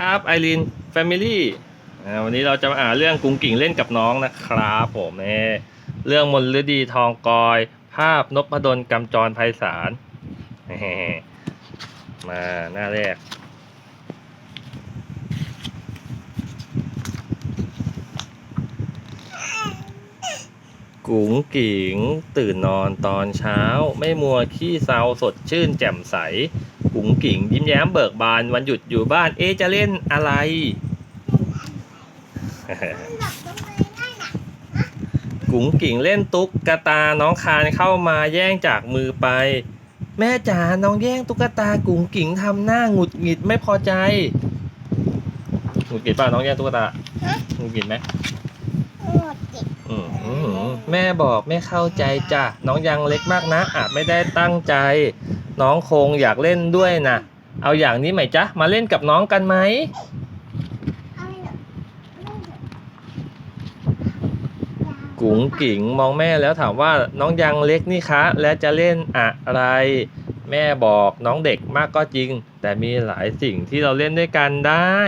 ครับไอรีนแฟมิลี่วันนี้เราจะมาอ่านเรื่องกุ้งกิ่งเล่นกับน้องนะครับผมเอเรื่องมนฤดีทองกอย ภาพนพดลกำจรไพศาลมาหน้าแรก กุ๋งกิ๋งตื่นนอนตอนเช้า ไม่มัวขี้เศร้าสดชื่นแจ่มใส กุ๋งกิ๋งยิ้มแย้มเบิกบาน วันหยุดอยู่บ้าน เอจะเล่นอะไร กุ๋งกิ๋งเล่นตุ๊กกตาน้องคานเข้ามาแย่งจากมือไป แม่จ๋าน้องแย่งตุ๊กตากุ๋งกิ๋งทำหน้าหงุดหงิดไม่พอใจหงุดหงิดป่ะน้องแย่งตุ๊กตาหงุดหงิดไหมอืมอืมแม่บอกไม่เข้าใจจ้ะน้องยังเล็กมากนะ อาจไม่ได้ตั้งใจ น้องคงอยากเล่นด้วยนะเอาอย่างนี้ไหมจ๊ะ มาเล่นกับน้องกันไหมกุ๋งกิ๋งมองแม่แล้วถามว่าน้องยังเล็กนี่คะ และจะเล่นอะไร แม่บอกน้องเด็กมากก็จริง แต่มีหลายสิ่งที่เราเล่นด้วยกันได้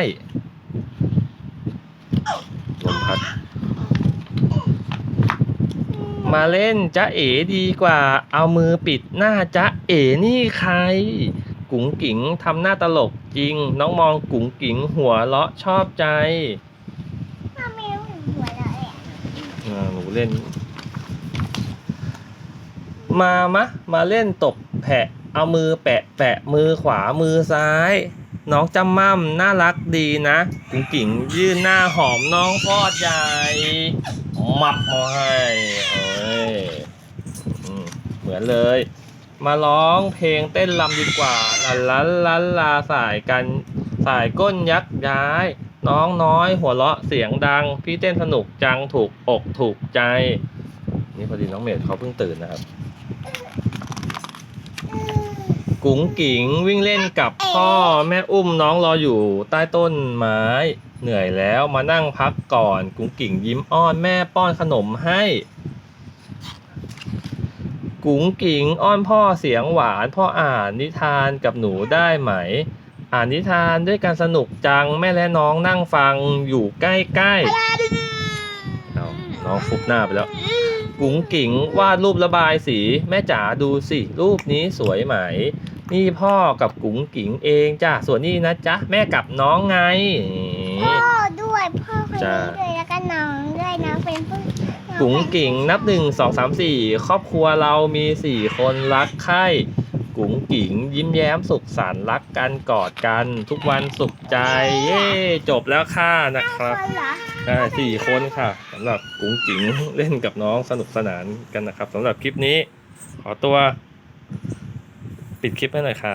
ลมพัด มาเล่นจ๊ะเอ๋ดีกว่า เอามือปิดหน้าจ๊ะเอ๋นี่ใคร กุ๋งกิ๋งทำหน้าตลกจริง น้องมองกุ๋งกิ๋งหัวเราะชอบใจอ่าหนูเล่น มามะ มาเล่นตบแผะ เอามือแปะแปะมือขวามือซ้าย น้องจำม่ำน่ารักดีนะกุ๋งกิ๋งยื่นหน้าหอมน้องพอดใหญ่มับมาให้เฮ้ยเหมือนเลย มาร้องเพลงเต้นรำดีกว่าลันลันลันลาสายกันสายก้นยักย้าย น้องน้อยหัวเราะเสียงดัง พี่เต้นสนุกจังถูกอกถูกใจ นี่พอดีน้องเมดเขาเพิ่งตื่นนะครับ กุ๋งกิ๋งวิ่งเล่นกับพ่อแม่อุ้มน้องรออยู่ใต้ต้นไม้ เหนื่อยแล้วมานั่งพักก่อน กุ๋งกิ๋งยิ้มอ้อนแม่ป้อนขนมให้ กุ๋งกิ๋งอ้อนพ่อเสียงหวาน พ่ออ่านนิทานกับหนูได้ไหม อ่านนิทานด้วยกันสนุกจังแม่และน้องนั่งฟังอยู่ใกล้ๆเอาน้องฟุบหน้าไปแล้วกุ๋งกิ๋งวาดรูประบายสี แม่จ๋าดูสิ รูปนี้สวยไหม นี่พ่อกับกุ๋งกิ๋งเองจ้ะส่วนนี่นะจ๊ะแม่กับน้องไง พ่อด้วยพ่อคนจ้านี้ด้วยแล้วก็น้องด้วยน้องเป็นผู้กุ๋งกิ๋งนับหนึ่งสองสามสี่ครอบครัวเรามีสี่คนรักใคร่กุ๋งกิ๋งยิ้มแย้มสุขสันต์รักกันกอดกัน ทุกวันสุขใจ เย้จบแล้วค่ะนะครับคนเหรอใช่สี่คนค่ะสำหรับกุ้งจิ๋งเล่นกับน้องสนุกสนานกันนะครับสำหรับคลิปนี้ ขอตัว ปิดคลิปให้หน่อยค่ะ